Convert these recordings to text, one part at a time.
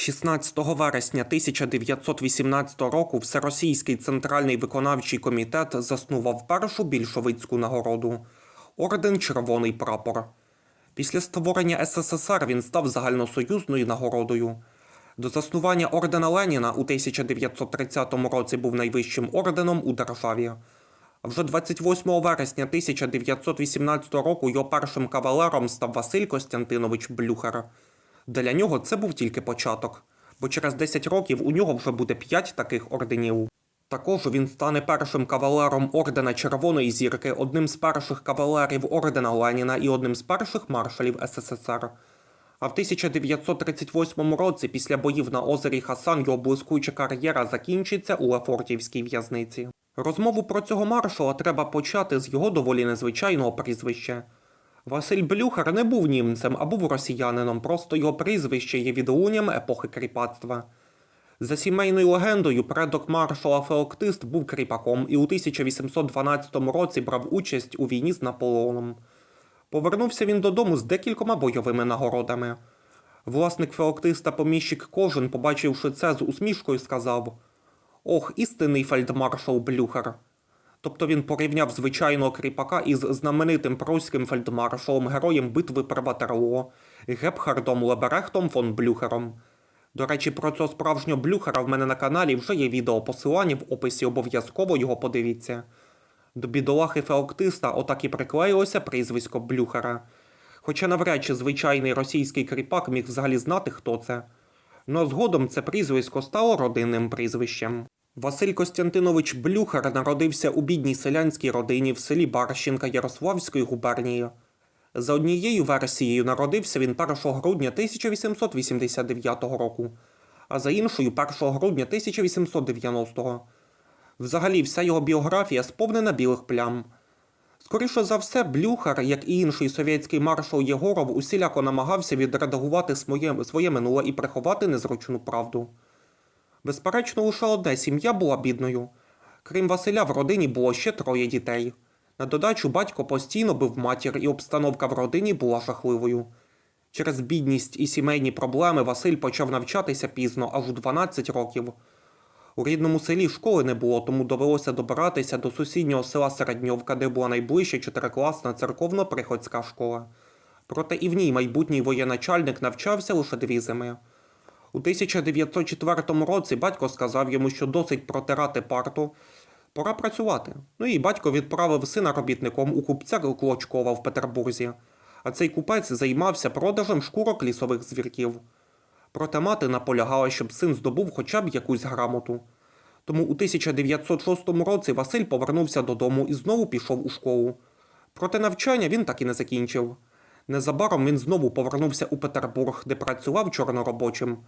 16 вересня 1918 року Всеросійський центральний виконавчий комітет заснував першу більшовицьку нагороду орден Червоний прапор. Після створення СССР він став загальносоюзною нагородою. До заснування ордена Леніна у 1930 році був найвищим орденом у державі. А вже 28 вересня 1918 року його першим кавалером став Василь Костянтинович Блюхер. Для нього це був тільки початок, бо через 10 років у нього вже буде 5 таких орденів. Також він стане першим кавалером ордена Червоної зірки, одним з перших кавалерів ордена Леніна і одним з перших маршалів СССР. А в 1938 році, після боїв на озері Хасан, його блискуча кар'єра закінчиться у Лефортівській в'язниці. Розмову про цього маршала треба почати з його доволі незвичайного прізвища. Василь Блюхер не був німцем, а був росіянином, просто його прізвище є відлунням епохи кріпацтва. За сімейною легендою, предок маршала Феоктист був кріпаком і у 1812 році брав участь у війні з Наполеоном. Повернувся він додому з декількома бойовими нагородами. Власник Феоктиста поміщик кожен, побачивши це з усмішкою, сказав Ох, істинний фельдмаршал Блюхер. Тобто він порівняв звичайного кріпака із знаменитим прусським фельдмаршалом, героєм битви при Ватерлоо, Гепхардом Леберехтом фон Блюхером. До речі, про цього справжнього Блюхера в мене на каналі вже є відео посилання в описі, обов'язково його подивіться. До бідолахи Феоктиста отак і приклеїлося прізвисько Блюхера. Хоча навряд чи звичайний російський кріпак міг взагалі знати, хто це. Но згодом це прізвисько стало родинним прізвищем. Василь Костянтинович Блюхер народився у бідній селянській родині в селі Барщинка Ярославської губернії. За однією версією народився він 1 грудня 1889 року, а за іншою 1 грудня 1890. Взагалі, вся його біографія сповнена білих плям. Скоріше за все, Блюхер, як і інший совєтський маршал Єгоров, усіляко намагався відредагувати своє, своє минуле і приховати незручну правду. Безперечно, лише одне сім'я була бідною. Крім Василя, в родині було ще троє дітей. На додачу батько постійно бив матір, і обстановка в родині була жахливою. Через бідність і сімейні проблеми Василь почав навчатися пізно, аж у 12 років. У рідному селі школи не було, тому довелося добиратися до сусіднього села Середньовка, де була найближча чотирикласна церковно-приходська школа. Проте і в ній майбутній воєначальник навчався лише дві зими. У 1904 році батько сказав йому, що досить протирати парту, пора працювати. Ну і батько відправив сина робітником у купця Клочкова в Петербурзі, а цей купець займався продажем шкурок лісових звірків. Проте мати наполягала, щоб син здобув хоча б якусь грамоту. Тому у 1906 році Василь повернувся додому і знову пішов у школу. Проте навчання він так і не закінчив. Незабаром він знову повернувся у Петербург, де працював чорноробочим.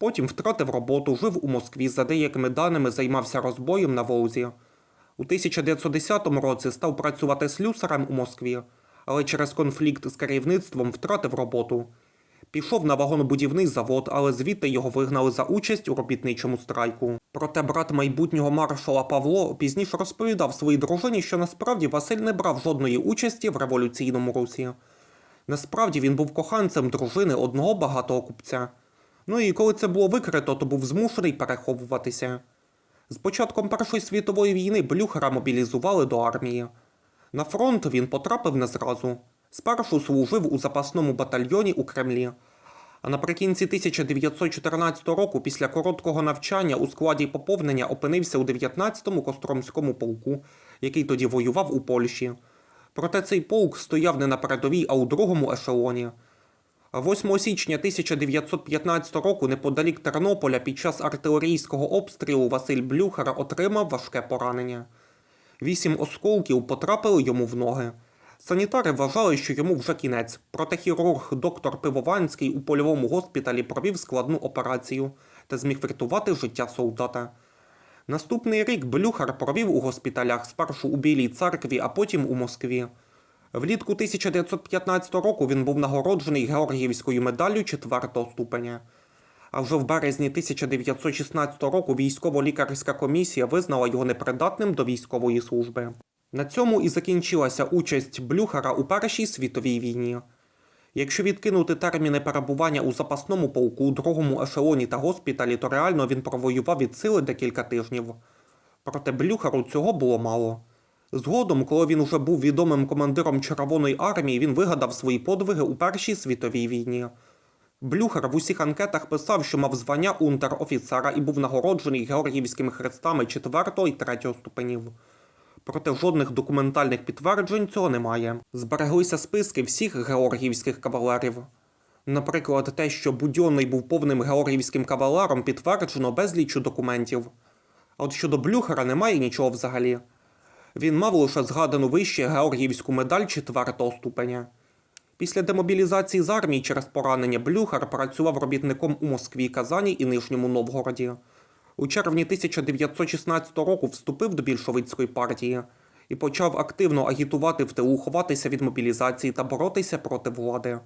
Потім втратив роботу, жив у Москві, за деякими даними займався розбоєм на Волзі. У 1910 році став працювати слюсарем у Москві, але через конфлікт з керівництвом втратив роботу. Пішов на вагонобудівний завод, але звідти його вигнали за участь у робітничому страйку. Проте брат майбутнього маршала Павло пізніше розповідав своїй дружині, що насправді Василь не брав жодної участі в революційному русі. Насправді він був коханцем дружини одного багатого купця. Ну і коли це було викрито, то був змушений переховуватися. З початком Першої світової війни Блюхера мобілізували до армії. На фронт він потрапив не зразу. Спершу служив у запасному батальйоні у Кремлі. А наприкінці 1914 року, після короткого навчання у складі поповнення опинився у 19-му Костромському полку, який тоді воював у Польщі. Проте цей полк стояв не на передовій, а у другому ешелоні. А 8 січня 1915 року неподалік Тернополя під час артилерійського обстрілу Василь Блюхер отримав важке поранення. Вісім осколків потрапили йому в ноги. Санітари вважали, що йому вже кінець, проте хірург доктор Пивованський у польовому госпіталі провів складну операцію та зміг врятувати життя солдата. Наступний рік Блюхер провів у госпіталях спершу у Білій церкві, а потім у Москві. Влітку 1915 року він був нагороджений Георгіївською медаллю четвертого ступеня. А вже в березні 1916 року військово-лікарська комісія визнала його непридатним до військової служби. На цьому і закінчилася участь Блюхера у Першій світовій війні. Якщо відкинути терміни перебування у запасному полку, у другому ешелоні та госпіталі, то реально він провоював від сили декілька тижнів. Проте Блюхеру цього було мало. Згодом, коли він уже був відомим командиром Червоної армії, він вигадав свої подвиги у Першій світовій війні. Блюхер в усіх анкетах писав, що мав звання унтер-офіцера і був нагороджений Георгіївськими хрестами 4 і 3 ступенів. Проте жодних документальних підтверджень цього немає. Збереглися списки всіх георгіївських кавалерів. Наприклад, те, що Будьонний був повним георгіївським кавалером, підтверджено безлічу документів. А от щодо Блюхера немає нічого взагалі. Він мав лише згадану вище Георгіївську медаль 4 ступеня. Після демобілізації з армії через поранення Блюхер працював робітником у Москві, Казані і Нижньому Новгороді. У червні 1916 року вступив до більшовицької партії і почав активно агітувати в тилу ховатися від мобілізації та боротися проти влади.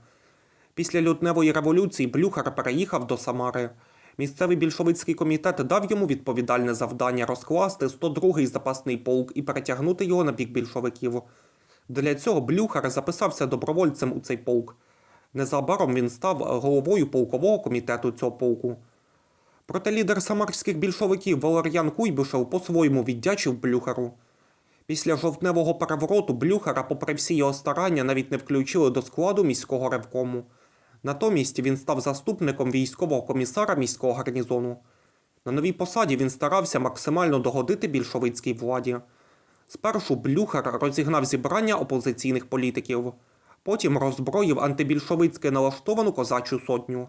Після лютневої революції Блюхер переїхав до Самари. Місцевий більшовицький комітет дав йому відповідальне завдання розкласти 102-й запасний полк і перетягнути його на бік більшовиків. Для цього Блюхер записався добровольцем у цей полк. Незабаром він став головою полкового комітету цього полку. Проте лідер самарських більшовиків Валер'ян Куйбишев по-своєму віддячив Блюхеру. Після жовтневого перевороту Блюхера, попри всі його старання, навіть не включили до складу міського ревкому. Натомість він став заступником військового комісара міського гарнізону. На новій посаді він старався максимально догодити більшовицькій владі. Спершу Блюхер розігнав зібрання опозиційних політиків, потім роззброїв антибільшовицьки налаштовану козачу сотню.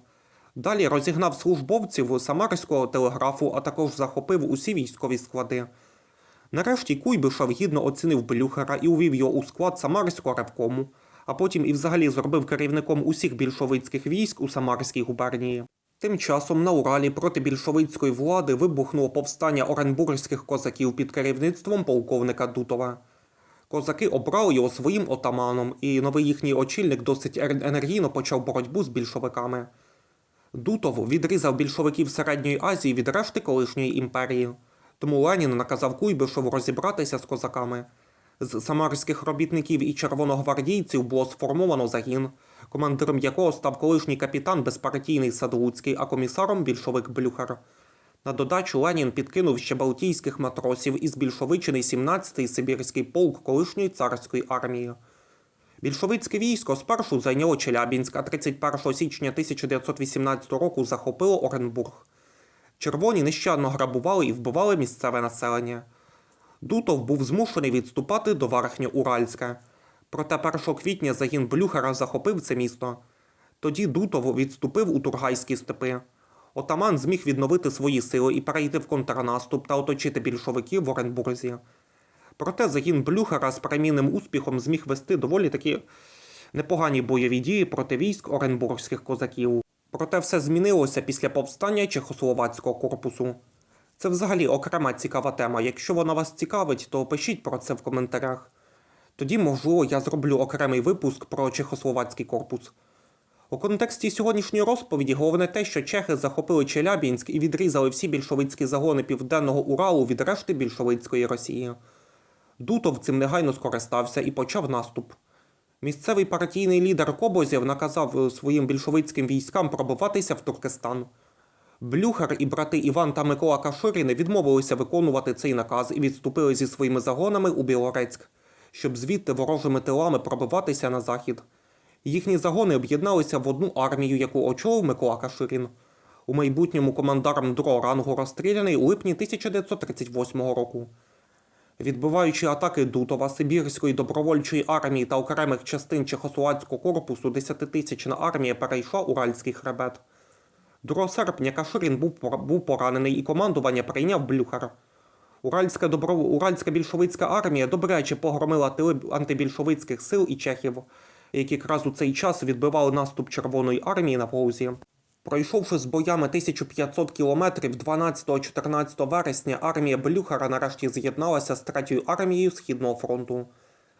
Далі розігнав службовців Самарського телеграфу, а також захопив усі військові склади. Нарешті Куйбишев гідно оцінив Блюхера і увів його у склад Самарського ревкому, а потім і взагалі зробив керівником усіх більшовицьких військ у Самарській губернії. Тим часом на Уралі проти більшовицької влади вибухнуло повстання оренбурзьких козаків під керівництвом полковника Дутова. Козаки обрали його своїм отаманом, і новий їхній очільник досить енергійно почав боротьбу з більшовиками. Дутов відрізав більшовиків Середньої Азії від решти колишньої імперії. Тому Ленін наказав Куйбишеву розібратися з козаками. З самарських робітників і червоногвардійців було сформовано загін, командиром якого став колишній капітан безпартійний Садлуцький, а комісаром більшовик Блюхер. На додачу Ленін підкинув ще балтійських матросів і збільшовичений 17-й Сибірський полк колишньої царської армії. Більшовицьке військо спершу зайняло Челябінськ, а 31 січня 1918 року захопило Оренбург. Червоні нещадно грабували і вбивали місцеве населення. Дутов був змушений відступати до Верхньоуральська. Проте 1 квітня загін Блюхера захопив це місто. Тоді Дутов відступив у Тургайські степи. Отаман зміг відновити свої сили і перейти в контрнаступ та оточити більшовиків в Оренбурзі. Проте загін Блюхера з перемінним успіхом зміг вести доволі такі непогані бойові дії проти військ оренбурзьких козаків. Проте все змінилося після повстання Чехословацького корпусу. Це взагалі окрема цікава тема. Якщо вона вас цікавить, то пишіть про це в коментарях. Тоді, можливо, я зроблю окремий випуск про Чехословацький корпус. У контексті сьогоднішньої розповіді головне те, що чехи захопили Челябінськ і відрізали всі більшовицькі загони Південного Уралу від решти більшовицької Росії. Дутов цим негайно скористався і почав наступ. Місцевий партійний лідер Кобозєв наказав е, своїм більшовицьким військам пробиватися в Туркестан. Блюхер і брати Іван та Микола Каширіни відмовилися виконувати цей наказ і відступили зі своїми загонами у Білорецьк, щоб звідти ворожими тилами пробиватися на захід. Їхні загони об'єдналися в одну армію, яку очолив Микола Каширін. У майбутньому командаром другого рангу розстріляний у липні 1938 року. Відбиваючи атаки Дутова, Сибірської добровольчої армії та окремих частин Чехословацького корпусу, десятитисячна армія перейшла Уральський хребет. 2 серпня Каширін був, був поранений і командування прийняв Блюхер. Уральська, добро... Уральська більшовицька армія добряче погромила тили антибільшовицьких сил і чехів, які якраз у цей час відбивали наступ Червоної армії на Волзі. Пройшовши з боями 1500 кілометрів 12-14 вересня, армія Блюхера нарешті з'єдналася з третьою армією Східного фронту.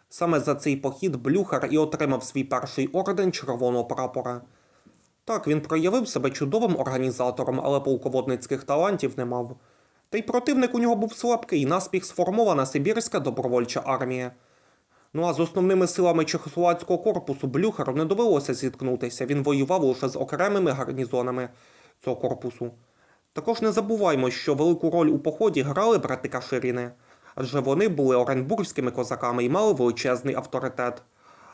Саме за цей похід Блюхер і отримав свій перший орден Червоного прапора. Так, він проявив себе чудовим організатором, але полководницьких талантів не мав. Та й противник у нього був слабкий, наспіх сформована Сибірська добровольча армія. Ну а з основними силами Чехословацького корпусу Блюхеру не довелося зіткнутися. Він воював лише з окремими гарнізонами цього корпусу. Також не забуваймо, що велику роль у поході грали брати Каширіни, адже вони були оренбурзькими козаками і мали величезний авторитет.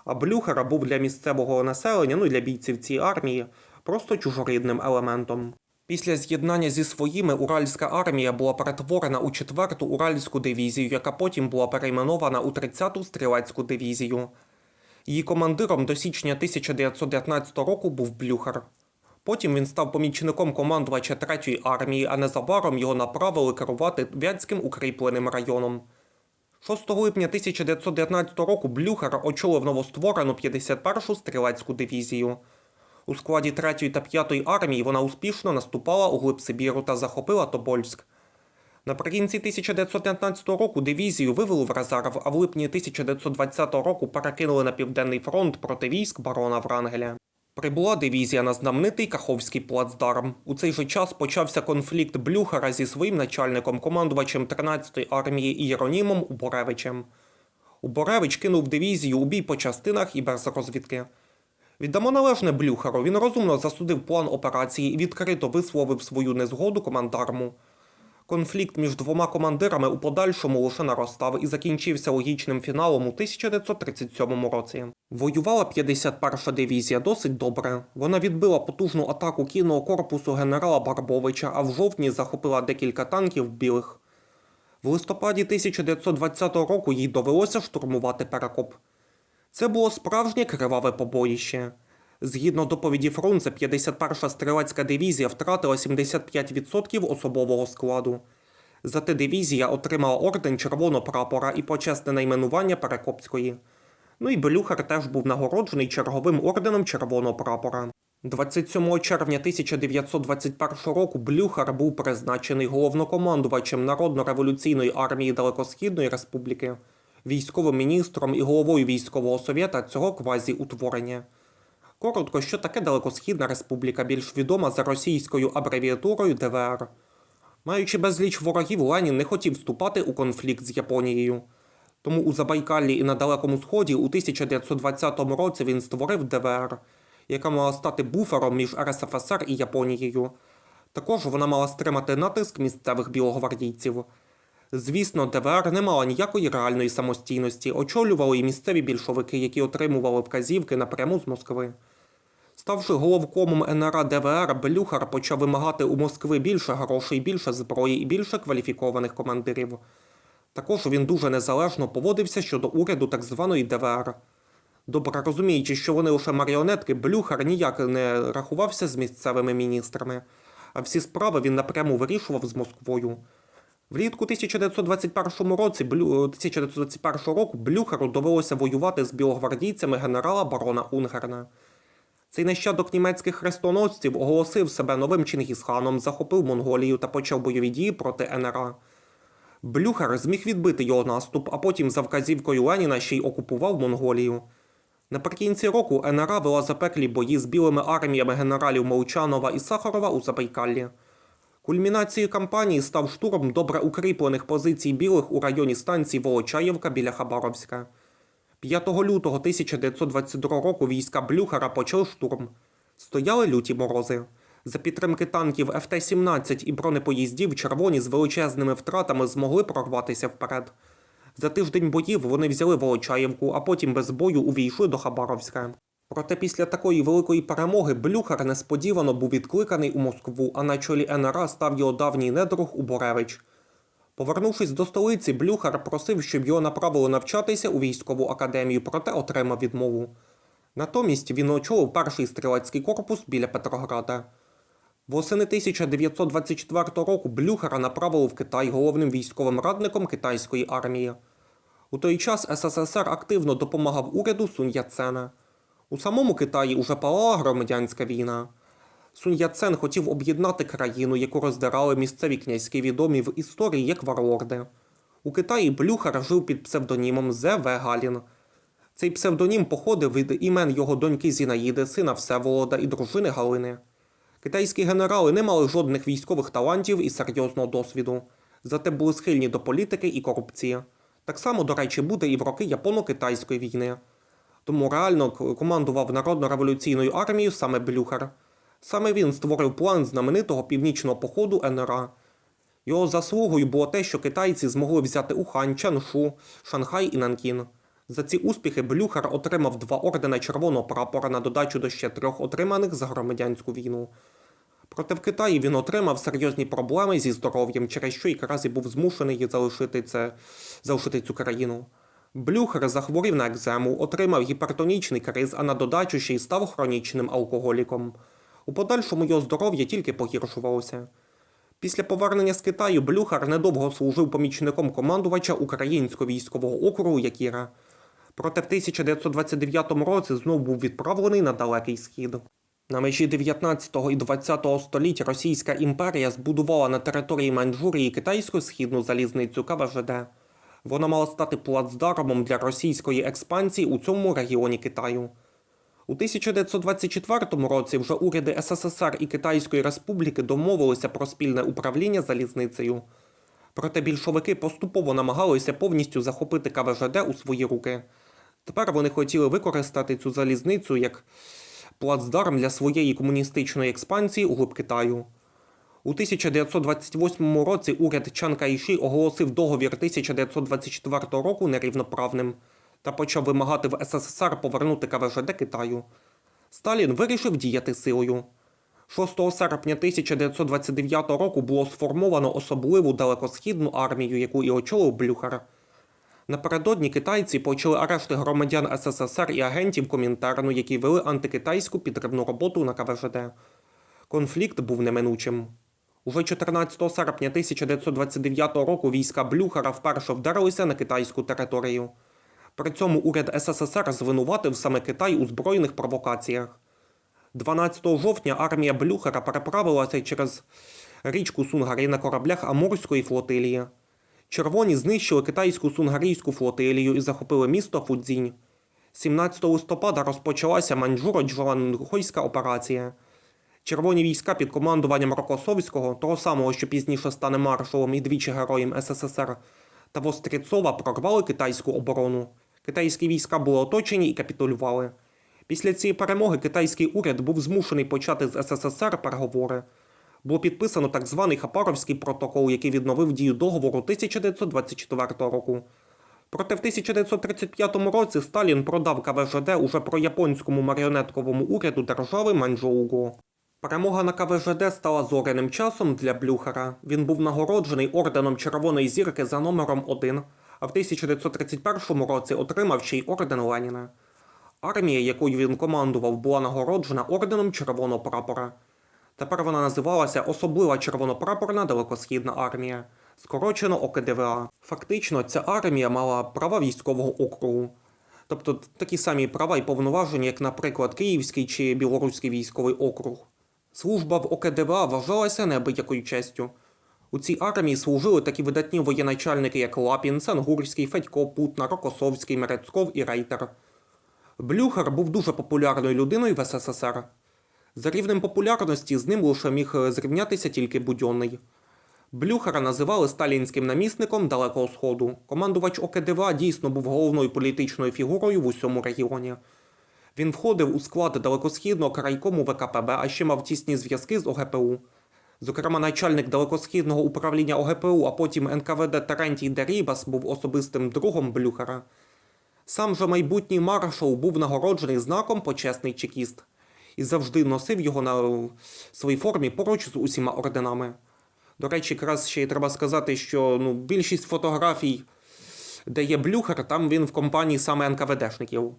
А Блюхера був для місцевого населення, ну і для бійців цієї армії, просто чужорідним елементом. Після з'єднання зі своїми Уральська армія була перетворена у 4-ту Уральську дивізію, яка потім була перейменована у 30-ту стрілецьку дивізію. Її командиром до січня 1919 року був Блюхер. Потім він став помічником командувача 3-ї армії, а незабаром його направили керувати Вятським укріпленим районом. 6 липня 1919 року Блюхер очолив новостворену 51-шу стрілецьку дивізію. У складі 3-ї та 5-ї армії вона успішно наступала у глиб Сибіру та захопила Тобольськ. Наприкінці 1919 року дивізію вивели в резерв, а в липні 1920 року перекинули на південний фронт проти військ барона Врангеля. Прибула дивізія на знаменитий Каховський плацдарм. У цей же час почався конфлікт Блюхера зі своїм начальником, командувачем 13-ї армії Єронімом Уборевичем. Уборевич кинув дивізію у бій по частинах і без розвідки. Віддамо належне Блюхеру, він розумно засудив план операції і відкрито висловив свою незгоду командарму. Конфлікт між двома командирами у подальшому лише наростав і закінчився логічним фіналом у 1937 році. Воювала 51-ша дивізія досить добре. Вона відбила потужну атаку кінного корпусу генерала Барбовича, а в жовтні захопила декілька танків білих. В листопаді 1920 року їй довелося штурмувати Перекоп. Це було справжнє криваве побоїще. Згідно доповіді Фрунзе, 51-ша стрілецька дивізія втратила 75% особового складу. Зате дивізія отримала орден Червоного прапора і почесне найменування Перекопської. Ну і Белюхер теж був нагороджений черговим орденом Червоного прапора. 27 червня 1921 року Блюхер був призначений головнокомандувачем Народно-революційної армії Далекосхідної Республіки, військовим міністром і головою військового совєта цього квазі-утворення. Коротко, що таке Далекосхідна Республіка, більш відома за російською абревіатурою ДВР. Маючи безліч ворогів, Ленін не хотів вступати у конфлікт з Японією. Тому у Забайкаллі і на Далекому Сході у 1920 році він створив ДВР, яка мала стати буфером між РСФСР і Японією. Також вона мала стримати натиск місцевих білогвардійців. Звісно, ДВР не мала ніякої реальної самостійності, очолювали і місцеві більшовики, які отримували вказівки напряму з Москви. Ставши головкомом НРА ДВР, Белюхар почав вимагати у Москви більше грошей, більше зброї і більше кваліфікованих командирів. Також він дуже незалежно поводився щодо уряду так званої ДВР. Добре розуміючи, що вони лише маріонетки, Блюхар ніяк не рахувався з місцевими міністрами, а всі справи він напряму вирішував з Москвою. Влітку 1921 році, Блю... 1921 року Блюхеру довелося воювати з білогвардійцями генерала барона Унгерна. Цей нащадок німецьких хрестоносців оголосив себе новим Чингісханом, захопив Монголію та почав бойові дії проти НРА. Блюхер зміг відбити його наступ, а потім за вказівкою Леніна ще й окупував Монголію. Наприкінці року НРА вела запеклі бої з білими арміями генералів Молчанова і Сахарова у Забайкаллі. Кульмінацією кампанії став штурм добре укріплених позицій білих у районі станції Волочаєвка біля Хабаровська. 5 лютого 1922 року війська Блюхера почали штурм. Стояли люті морози. За підтримки танків ФТ-17 і бронепоїздів червоні з величезними втратами змогли прорватися вперед. За тиждень боїв вони взяли Волочаєвку, а потім без бою увійшли до Хабаровська. Проте після такої великої перемоги Блюхер несподівано був відкликаний у Москву, а на чолі НРА став його давній недруг Уборевич. Повернувшись до столиці, Блюхер просив, щоб його направили навчатися у військову академію, проте отримав відмову. Натомість він очолив перший стрілецький корпус біля Петрограда. Восени 1924 року Блюхера направили в Китай головним військовим радником китайської армії. У той час СССР активно допомагав уряду Сунь Яцена. У самому Китаї уже палала громадянська війна. Сунь Яцен хотів об'єднати країну, яку роздирали місцеві князьки відомі в історії як варлорди. У Китаї Блюхер жив під псевдонімом Зе В. Галін. Цей псевдонім походив від імен його доньки Зінаїди, сина Всеволода і дружини Галини. Китайські генерали не мали жодних військових талантів і серйозного досвіду, зате були схильні до політики і корупції. Так само, до речі, буде і в роки Японо-Китайської війни. Тому реально командував Народно-революційною армією саме Блюхер. Саме він створив план знаменитого північного походу НРА. Його заслугою було те, що китайці змогли взяти Ухань, Чаншу, Шанхай і Нанкін. За ці успіхи Блюхер отримав два ордена Червоного прапора на додачу до ще трьох отриманих за громадянську війну. Проте в Китаї він отримав серйозні проблеми зі здоров'ям, через що якраз і був змушений залишити, це, залишити цю країну. Блюхер захворів на екзему, отримав гіпертонічний криз, а на додачу ще й став хронічним алкоголіком. У подальшому його здоров'я тільки погіршувалося. Після повернення з Китаю Блюхер недовго служив помічником командувача Українського військового округу Якіра. Проте в 1929 році знов був відправлений на Далекий Схід. На межі 19 і 20 століть Російська імперія збудувала на території Маньчжурії китайську східну залізницю КВЖД. Вона мала стати плацдармом для російської експансії у цьому регіоні Китаю. У 1924 році вже уряди СССР і Китайської Республіки домовилися про спільне управління залізницею. Проте більшовики поступово намагалися повністю захопити КВЖД у свої руки. Тепер вони хотіли використати цю залізницю як плацдарм для своєї комуністичної експансії у глиб Китаю. У 1928 році уряд Чан Кайші оголосив договір 1924 року нерівноправним та почав вимагати в СССР повернути КВЖД Китаю. Сталін вирішив діяти силою. 6 серпня 1929 року було сформовано особливу далекосхідну армію, яку і очолив Блюхер. Напередодні китайці почали арешти громадян СССР і агентів Комінтерну, які вели антикитайську підривну роботу на КВЖД. Конфлікт був неминучим. Уже 14 серпня 1929 року війська Блюхера вперше вдарилися на китайську територію. При цьому уряд СССР звинуватив саме Китай у збройних провокаціях. 12 жовтня армія Блюхера переправилася через річку Сунгарі на кораблях Амурської флотилії. Червоні знищили китайську сунгарійську флотилію і захопили місто Фудзінь. 17 листопада розпочалася маньчжуро-джоанхойська операція. Червоні війська під командуванням Рокосовського, того самого, що пізніше стане маршалом і двічі героєм СССР, та Востріцова прорвали китайську оборону. Китайські війська були оточені і капітулювали. Після цієї перемоги китайський уряд був змушений почати з СССР переговори. Було підписано так званий Хапаровський протокол, який відновив дію договору 1924 року. Проте в 1935 році Сталін продав КВЖД уже прояпонському маріонетковому уряду держави Маньчжоуго. Перемога на КВЖД стала зоряним часом для Блюхера. Він був нагороджений орденом Червоної зірки за номером 1, а в 1931 році отримав ще й орден Леніна. Армія, якою він командував, була нагороджена орденом Червоного прапора. Тепер вона називалася Особлива червонопрапорна далекосхідна армія, скорочено ОКДВА. Фактично, ця армія мала права військового округу, тобто такі самі права і повноваження, як, наприклад, Київський чи Білоруський військовий округ. Служба в ОКДВА вважалася неабиякою честю. У цій армії служили такі видатні воєначальники, як Лапін, Сангурський, Федько, Путна, Рокосовський, Мерецьков і Рейтер. Блюхер був дуже популярною людиною в СССР. За рівнем популярності з ним лише міг е, зрівнятися тільки Будьонний. Блюхера називали сталінським намісником Далекого Сходу. Командувач ОКДВА дійсно був головною політичною фігурою в усьому регіоні. Він входив у склад далекосхідного крайкому ВКПБ, а ще мав тісні зв'язки з ОГПУ. Зокрема, начальник далекосхідного управління ОГПУ, а потім НКВД Терентій Дерібас був особистим другом Блюхера. Сам же майбутній маршал був нагороджений знаком почесний чекіст і завжди носив його на своїй формі поруч з усіма орденами. До речі, якраз ще й треба сказати, що ну, більшість фотографій, де є Блюхер, там він в компанії саме НКВДшників.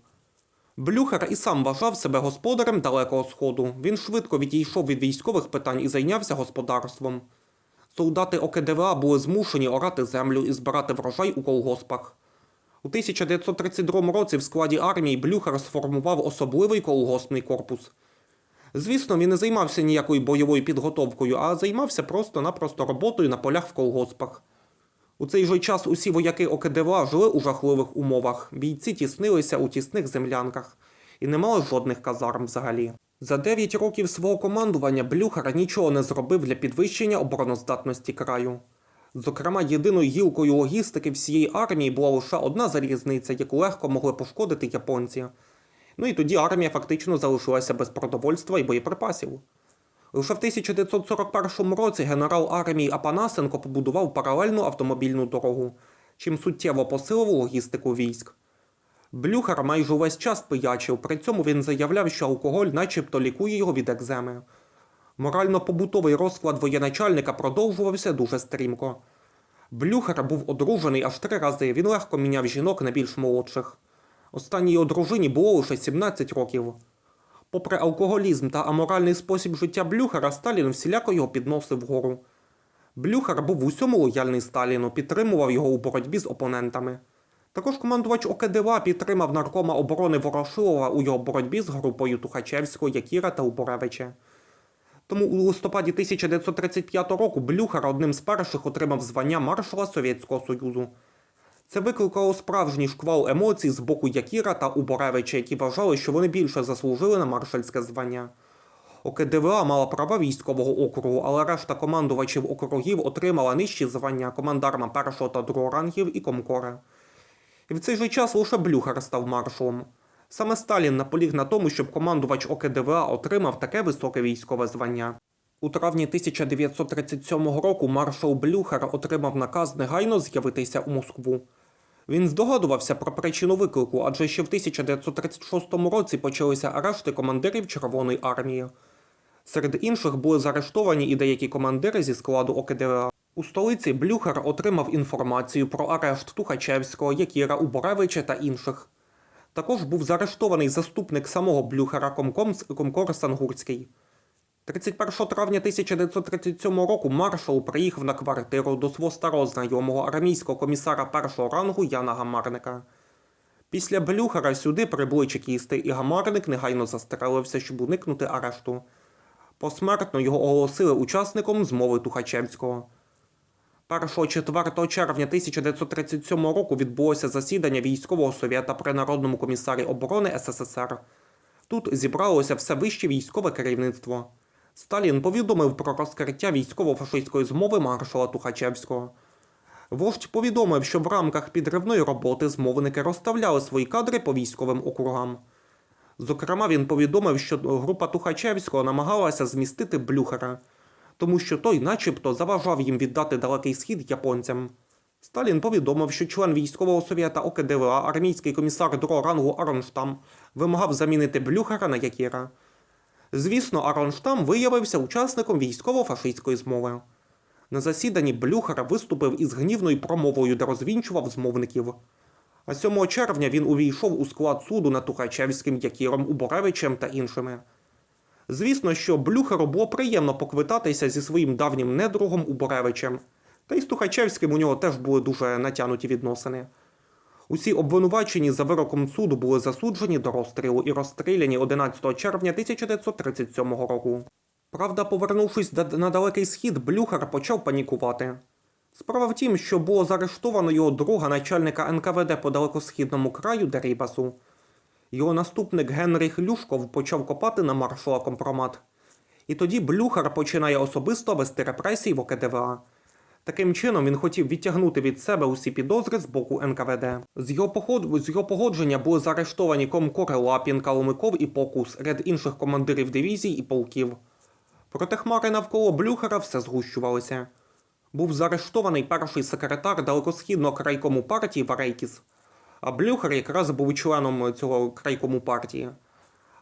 Блюхер і сам вважав себе господарем Далекого Сходу. Він швидко відійшов від військових питань і зайнявся господарством. Солдати ОКДВА були змушені орати землю і збирати врожай у колгоспах. У 1932 році в складі армії Блюхер сформував особливий колгоспний корпус. Звісно, він не займався ніякою бойовою підготовкою, а займався просто-напросто роботою на полях в колгоспах. У цей же час усі вояки ОКДВА жили у жахливих умовах. Бійці тіснилися у тісних землянках і не мали жодних казарм взагалі. За 9 років свого командування Блюхер нічого не зробив для підвищення обороноздатності краю. Зокрема, єдиною гілкою логістики всієї армії була лише одна залізниця, яку легко могли пошкодити японці. Ну і тоді армія фактично залишилася без продовольства і боєприпасів. Лише в 1941 році генерал армії Апанасенко побудував паралельну автомобільну дорогу, чим суттєво посилив логістику військ. Блюхер майже увесь час пиячив, при цьому він заявляв, що алкоголь начебто лікує його від екземи. Морально-побутовий розклад воєначальника продовжувався дуже стрімко. Блюхер був одружений аж три рази, він легко міняв жінок на більш молодших. Останній одружині було лише 17 років. Попри алкоголізм та аморальний спосіб життя Блюхера, Сталін всіляко його підносив вгору. Блюхер був в усьому лояльний Сталіну, підтримував його у боротьбі з опонентами. Також командувач ОКДВА підтримав наркома оборони Ворошилова у його боротьбі з групою Тухачевського, Якіра та Уборевича. Тому у листопаді 1935 року Блюхер одним з перших отримав звання маршала Совєтського Союзу. Це викликало справжній шквал емоцій з боку Якіра та Уборевича, які вважали, що вони більше заслужили на маршальське звання. ОКДВА мала права військового округу, але решта командувачів округів отримала нижчі звання командарма першого та другого рангів і комкора. І в цей же час лише Блюхер став маршалом. Саме Сталін наполіг на тому, щоб командувач ОКДВА отримав таке високе військове звання. У травні 1937 року маршал Блюхер отримав наказ негайно з'явитися у Москву. Він здогадувався про причину виклику, адже ще в 1936 році почалися арешти командирів Червоної армії. Серед інших були заарештовані і деякі командири зі складу ОКДВА. У столиці Блюхер отримав інформацію про арешт Тухачевського, Якіра Уборевича та інших. Також був заарештований заступник самого Блюхера Комком Комкор Сангурський. 31 травня 1937 року маршал приїхав на квартиру до свого старого знайомого армійського комісара першого рангу Яна Гамарника. Після Блюхера сюди прибули чекісти, і Гамарник негайно застрелився, щоб уникнути арешту. Посмертно його оголосили учасником змови Тухачевського. 1-4 червня 1937 року відбулося засідання військового совєта при Народному комісарі оборони СССР. Тут зібралося все вище військове керівництво. Сталін повідомив про розкриття військово-фашистської змови маршала Тухачевського. Вождь повідомив, що в рамках підривної роботи змовники розставляли свої кадри по військовим округам. Зокрема, він повідомив, що група Тухачевського намагалася змістити Блюхера, тому що той, начебто, заважав їм віддати далекий схід японцям. Сталін повідомив, що член військового совєта ОКДВА, армійський комісар другого рангу Аронштам, вимагав замінити Блюхера на Якіра. Звісно, Аронштам виявився учасником військово-фашистської змови. На засіданні Блюхера виступив із гнівною промовою, де розвінчував змовників. А 7 червня він увійшов у склад суду над Тухачевським, Якіром, Уборевичем та іншими. Звісно, що Блюхеру було приємно поквитатися зі своїм давнім недругом Уборевичем, та й з Тухачевським у нього теж були дуже натянуті відносини. Усі обвинувачені за вироком суду були засуджені до розстрілу і розстріляні 11 червня 1937 року. Правда, повернувшись на далекий схід, Блюхер почав панікувати. Справа в тім, що було заарештовано його друга начальника НКВД по далекосхідному краю Дерибасу. Його наступник Генріх Люшков почав копати на маршала компромат. І тоді Блюхер починає особисто вести репресії в ОКДВА. Таким чином він хотів відтягнути від себе усі підозри з боку НКВД. З його, поход... з його погодження були заарештовані комкори Лапін, Калмиков і Покус, ряд інших командирів дивізій і полків. Проте хмари навколо Блюхера все згущувалися. Був заарештований перший секретар далекосхідного крайкому партії Варейкіс, а Блюхер якраз був членом цього крайкому партії.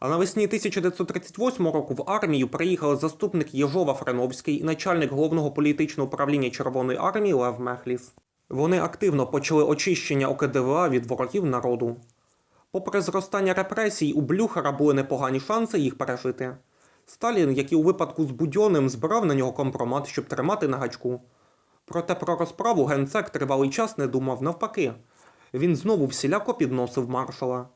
А навесні 1938 року в армію приїхали заступник Єжова Френовський і начальник головного політичного управління Червоної армії Лев Мехліс. Вони активно почали очищення ОКДВА від ворогів народу. Попри зростання репресій, у Блюхера були непогані шанси їх пережити. Сталін, як і у випадку з Будьонним, збирав на нього компромат, щоб тримати на гачку. Проте про розправу генсек тривалий час не думав навпаки. Він знову всіляко підносив маршала.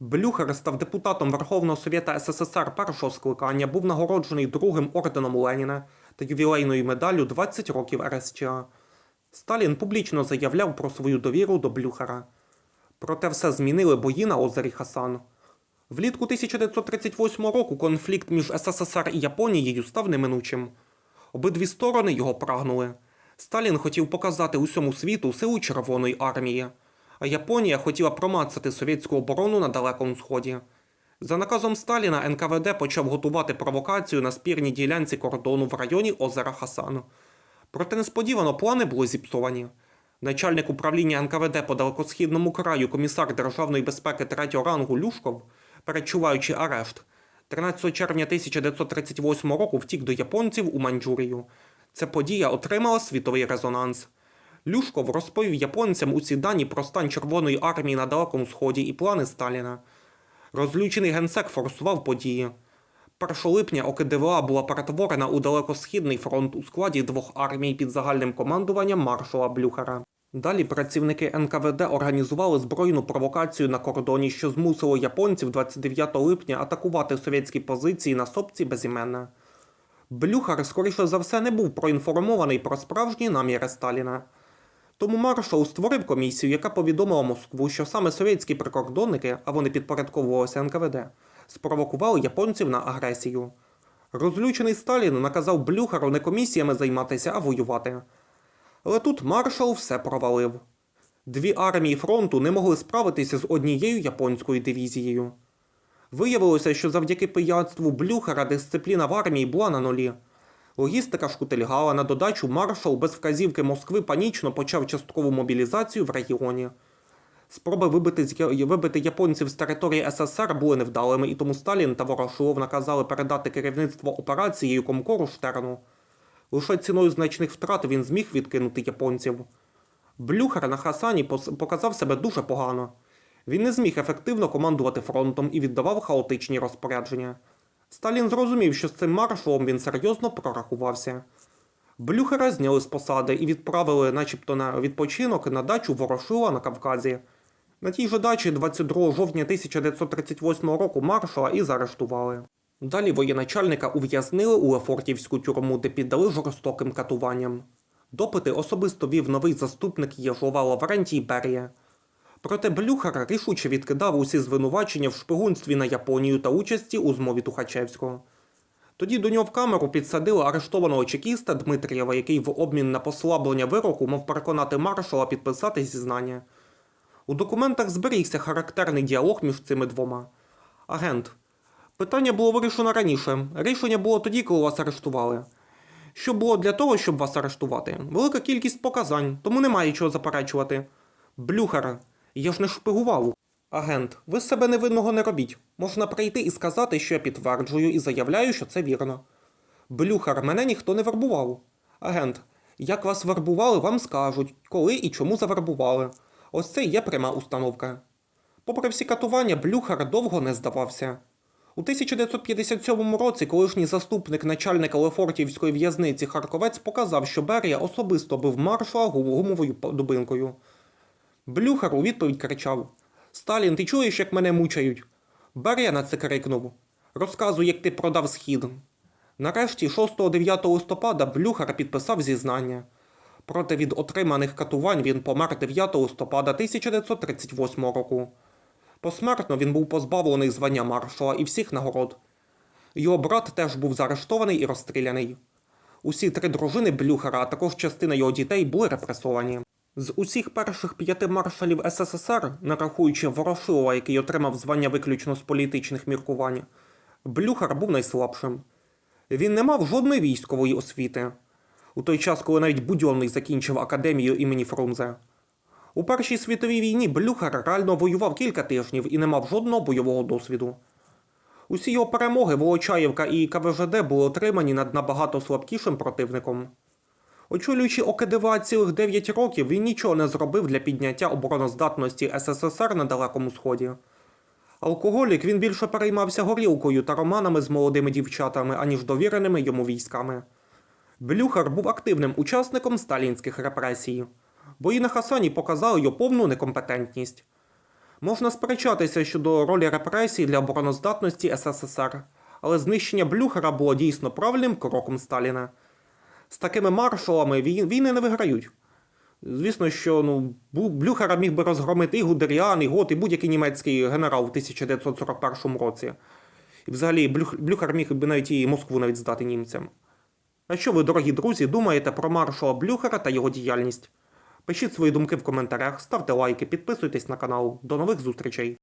Блюхер став депутатом Верховного Совєта СССР першого скликання, був нагороджений другим орденом Леніна та ювілейною медаллю 20 років РСЧА. Сталін публічно заявляв про свою довіру до Блюхера. Проте все змінили бої на озері Хасан. Влітку 1938 року конфлікт між СССР і Японією став неминучим. Обидві сторони його прагнули. Сталін хотів показати усьому світу силу Червоної армії, а Японія хотіла промацати совєтську оборону на Далекому Сході. За наказом Сталіна НКВД почав готувати провокацію на спірній ділянці кордону в районі озера Хасан. Проте несподівано плани були зіпсовані. Начальник управління НКВД по далекосхідному краю комісар Державної безпеки третього рангу Люшков, перечуваючи арешт, 13 червня 1938 року втік до японців у Маньчжурію. Ця подія отримала світовий резонанс. Люшков розповів японцям усі дані про стан Червоної армії на Далекому Сході і плани Сталіна. Розлючений генсек форсував події. 1 липня ОКДВА була перетворена у далекосхідний фронт у складі двох армій під загальним командуванням маршала Блюхера. Далі працівники НКВД організували збройну провокацію на кордоні, що змусило японців 29 липня атакувати совєтські позиції на сопці безіменна. Блюхер, скоріше за все, не був проінформований про справжні наміри Сталіна. Тому маршал створив комісію, яка повідомила Москву, що саме совєтські прикордонники, а вони підпорядковувалися НКВД, спровокували японців на агресію. Розлючений Сталін наказав Блюхеру не комісіями займатися, а воювати. Але тут маршал все провалив. Дві армії фронту не могли справитися з однією японською дивізією. Виявилося, що завдяки пияцтву Блюхера дисципліна в армії була на нулі. Логістика шкутильгала на додачу маршал без вказівки Москви панічно почав часткову мобілізацію в регіоні. Спроби вибити, вибити японців з території СССР були невдалими, і тому Сталін та Ворошилов наказали передати керівництво операцією Комкору Штерну. Лише ціною значних втрат він зміг відкинути японців. Блюхер на Хасані показав себе дуже погано. Він не зміг ефективно командувати фронтом і віддавав хаотичні розпорядження. Сталін зрозумів, що з цим маршалом він серйозно прорахувався. Блюхера зняли з посади і відправили, начебто, на відпочинок на дачу Ворошила на Кавказі. На тій же дачі 22 жовтня 1938 року маршала і заарештували. Далі воєначальника ув'язнили у Лефортівську тюрму, де піддали жорстоким катуванням. Допити особисто вів новий заступник Єжова Лаврентій Берія. Проте Блюхер рішуче відкидав усі звинувачення в шпигунстві на Японію та участі у змові Тухачевського. Тоді до нього в камеру підсадили арештованого чекіста Дмитрієва, який в обмін на послаблення вироку мав переконати маршала підписати зізнання. У документах зберігся характерний діалог між цими двома. Агент. Питання було вирішено раніше. Рішення було тоді, коли вас арештували. Що було для того, щоб вас арештувати? Велика кількість показань, тому немає чого заперечувати. Блюхер, я ж не шпигував. Агент, ви з себе невинного не робіть. Можна прийти і сказати, що я підтверджую і заявляю, що це вірно. Блюхер, мене ніхто не вербував. Агент, як вас вербували, вам скажуть, коли і чому завербували. Ось це і є пряма установка. Попри всі катування, Блюхер довго не здавався. У 1957 році колишній заступник начальника Лефортівської в'язниці Харковець показав, що Берія особисто бив маршала гу- гумовою дубинкою. Блюхер у відповідь кричав: Сталін, ти чуєш, як мене мучають? Берія на це крикнув: Розказуй, як ти продав схід. Нарешті, 6-9 листопада, Блюхер підписав зізнання. Проте від отриманих катувань він помер 9 листопада 1938 року. Посмертно він був позбавлений звання маршала і всіх нагород. Його брат теж був заарештований і розстріляний. Усі три дружини Блюхера, а також частина його дітей були репресовані. З усіх перших п'яти маршалів СССР, не рахуючи Ворошилова, який отримав звання виключно з політичних міркувань, Блюхер був найслабшим. Він не мав жодної військової освіти. У той час, коли навіть Будьонний закінчив академію імені Фрунзе. У Першій світовій війні Блюхер реально воював кілька тижнів і не мав жодного бойового досвіду. Усі його перемоги Волочаївка і КВЖД були отримані над набагато слабкішим противником. Очолюючи ОКДВА цілих 9 років, він нічого не зробив для підняття обороноздатності СССР на Далекому Сході. Алкоголік він більше переймався горілкою та романами з молодими дівчатами, аніж довіреними йому військами. Блюхер був активним учасником сталінських репресій. Бої на Хасані показали його повну некомпетентність. Можна сперечатися щодо ролі репресій для обороноздатності СССР, але знищення Блюхера було дійсно правильним кроком Сталіна. З такими маршалами вій- війни не виграють. Звісно, що ну, Блюхера міг би розгромити і Гудеріан, і Гот, і будь-який німецький генерал в 1941 році. І взагалі Блюх, Блюхер міг би навіть і Москву навіть здати німцям. А що ви, дорогі друзі, думаєте про маршала Блюхера та його діяльність? Пишіть свої думки в коментарях, ставте лайки, підписуйтесь на канал. До нових зустрічей!